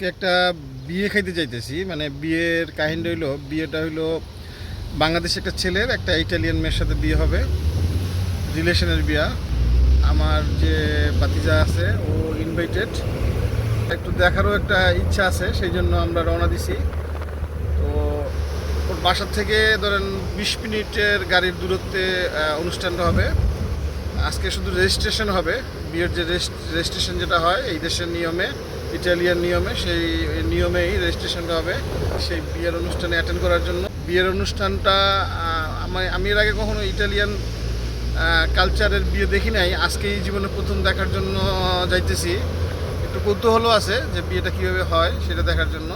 আজকে একটা বিয়ে খাইতে যাইতেছি মানে বিয়ের কাহিনী হইল, বিয়েটা হইল বাংলাদেশে একটা ছেলের, একটা ইটালিয়ান মেয়ের সাথে বিয়ে হবে, রিলেশনের বিয়া। আমার যে বাতিজা আছে, ও ইনভাইটেড একটু দেখারও একটা ইচ্ছা আছে, সেই জন্য আমরা রওনা দিছি। তো ওর বাসার থেকে ধরেন বিশ মিনিটের গাড়ির দূরত্বে অনুষ্ঠানটা হবে। আজকে শুধু রেজিস্ট্রেশন হবে, বিয়ের যে রেজিস্ট্রেশন যেটা হয়, এই দেশের নিয়মে ইটালিয়ান নিয়মে সেই নিয়মেই রেজিস্ট্রেশনটা হবে সেই বিয়ের অনুষ্ঠানে অ্যাটেন্ড করার জন্য। বিয়ের অনুষ্ঠানটা আহ, আমি এর আগে কখনো ইটালিয়ান কালচারের বিয়ে দেখি নাই আজকে এই জীবনে প্রথম দেখার জন্য যাইতেছি। একটু কৌতূহল আছে যে বিয়েটা কীভাবে হয় সেটা দেখার জন্য।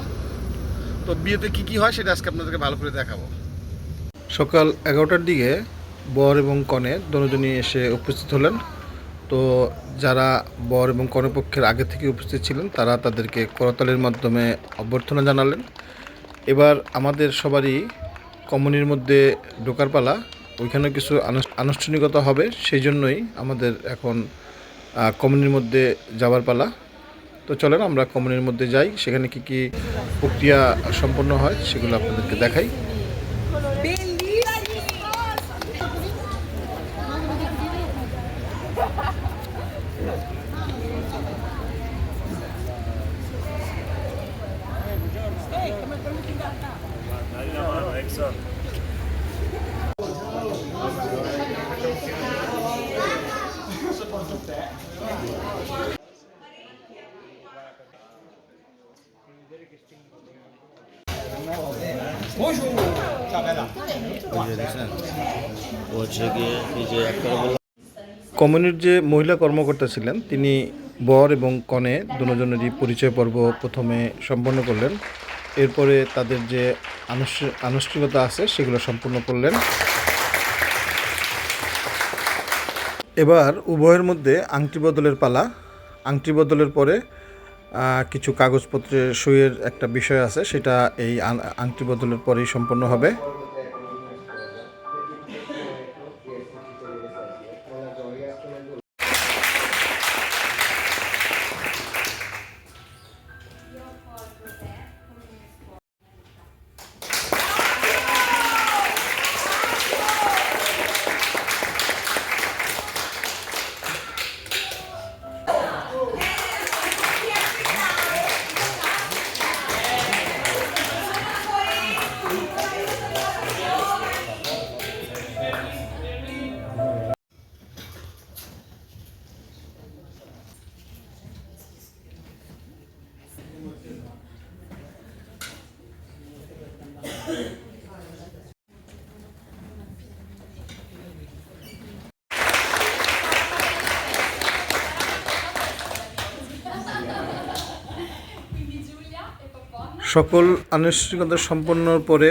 তো বিয়েতে কি কি হয় সেটা আজকে আপনাদেরকে ভালো করে দেখাবো। সকাল এগারোটার দিকে বর এবং কনে দুজনই এসে উপস্থিত হলেন। তো যারা বর এবং কনে পক্ষের আগে থেকে উপস্থিত ছিলেন, তারা তাদেরকে করতালের মাধ্যমে অভ্যর্থনা জানালেন। এবার আমাদের সবারই কমনির মধ্যে ঢোকার পালা ওইখানে কিছু আনুষ্ঠানিকতা হবে, সেই জন্যই আমাদের এখন কমনির মধ্যে যাওয়ার পালা। তো চলেন আমরা কমনির মধ্যে যাই, সেখানে কি কি প্রক্রিয়া সম্পন্ন হয় সেগুলো আপনাদেরকে দেখাই ওই যে দেখছেন ও হচ্ছে গিয়ে এই যে একটা বললাম কমিউনির যে মহিলা কর্মকর্তা ছিলেন, তিনি বর এবং কনে দুজনেরই পরিচয় পর্ব প্রথমে সম্পন্ন করলেন। এরপরে তাদের যে আনুষ্ঠা- আনুষ্ঠানিকতা আছে, সেগুলো সম্পূর্ণ করলেন। এবার উভয়ের মধ্যে আংটি বদলের পালা। আংটি বদলের পরে কিছু কাগজপত্রের সইয়ের একটা বিষয় আছে সেটা এই আংটি বদলের পরেই সম্পন্ন হবে। সকল আনুষ্ঠানিকতা সম্পন্নর পরে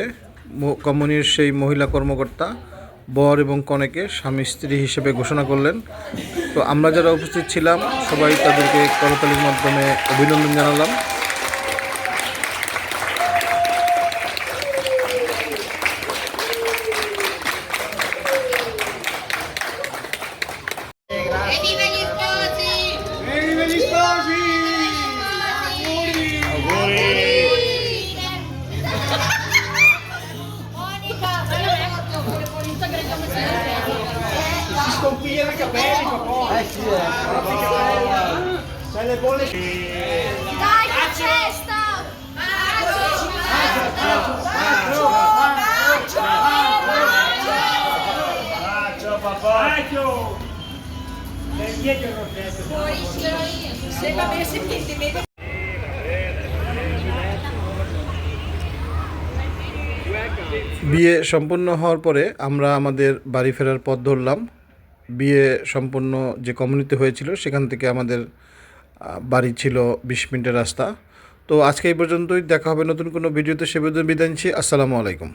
কমিউনির সেই মহিলা কর্মকর্তা বর এবং কনেকে স্বামী স্ত্রী হিসেবে ঘোষণা করলেন। তো আমরা যারা উপস্থিত ছিলাম, সবাই তাদেরকে করতালির মাধ্যমে অভিনন্দন জানালাম। Sempre. Si scompigliano i capelli, papà! Eh sì, eh! C'hai le bolle... Dai, che festa! Ciao papà! Ciao! Dietro non Se va bene, se ti vede. বিয়ে সম্পন্ন হওয়ার পরে আমরা আমাদের বাড়ি ফেরার পথ ধরলাম বিয়ে সম্পূর্ণ যে কমিউনিটি হয়েছিল, সেখান থেকে আমাদের বাড়ি ছিল বিশ মিনিটের রাস্তা। তো আজকে এই পর্যন্তই, দেখা হবে নতুন কোনো ভিডিওতে, সে বিদায় নিচ্ছি। আসসালামু আলাইকুম।